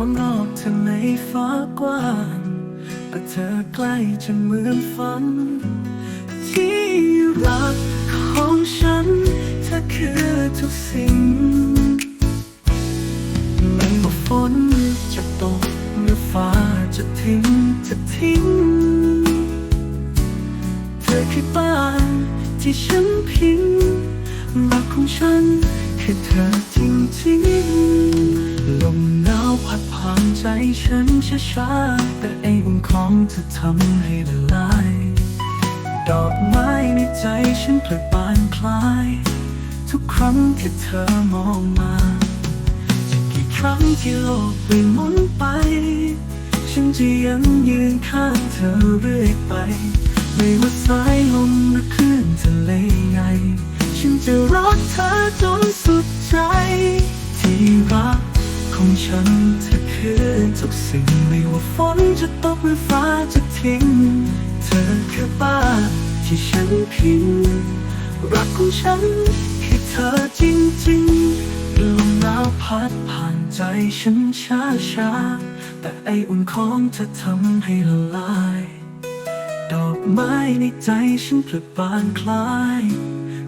องรอบเธอในฟ้ากว้างแต่เธอใกล้จะเหมือนฝัน ที่รักของฉัน เธอคือทุกสิ่งไม่ว่าฝนจะตกหรือฟ้าจะทิ้งจะทิ้ง เธอคือบ้านที่ฉันพิงรักของฉันคือเธอจ ใจฉันช้าๆแต่ไอ้อุ่นของเธอทำให้ละลาย ดอกไม้ในใจฉันเปลิดบานคลาย ทุกครั้งที่เธอมองมาจะกี่ครั้งที่โลกเปลี่ยนหมุนไป ฉันจะยังยืนข้างเธอเรื่อยไป ไม่ว่าสายลมหรือคลื่นทะเลไง ฉันจะรักเธอจนสุดใจ ที่รักของฉันเธอ ทุกสิ่งไม่ว่าฝนจะตกหรือฟ้าจะทิ้ง เธอคือบ้าที่ฉันพิงรักของฉันคือเธอจริงๆลมหนาวพัดผ่านใจฉันช้าช้าๆ แต่ไออุ่นของเธอทำให้ละลาย ดอกไม้ในใจฉันเปลิดบานคลาย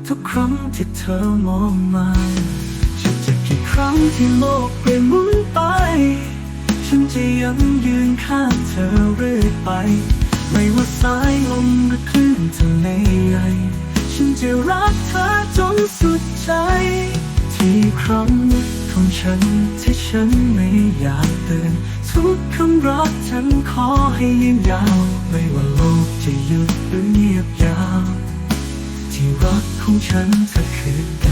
ทุกครั้งที่เธอมองมาฉันจะกี่ครั้งที่โลกเปลี่ยนหมุนไป จะยังยืนข้างเธอเรื่อยไป ไม่ว่าสายลมหรือคลื่นทะเลใหญ่ฉันจะรักเธอจนสุดใจ ที่ครั้งของฉันที่ฉันไม่อยากเตือนทุกคำรักฉันขอให้ยืนยาว ไม่ว่าโลกจะหยุดหรือเงียบยาว ที่รักของฉันเธอคือ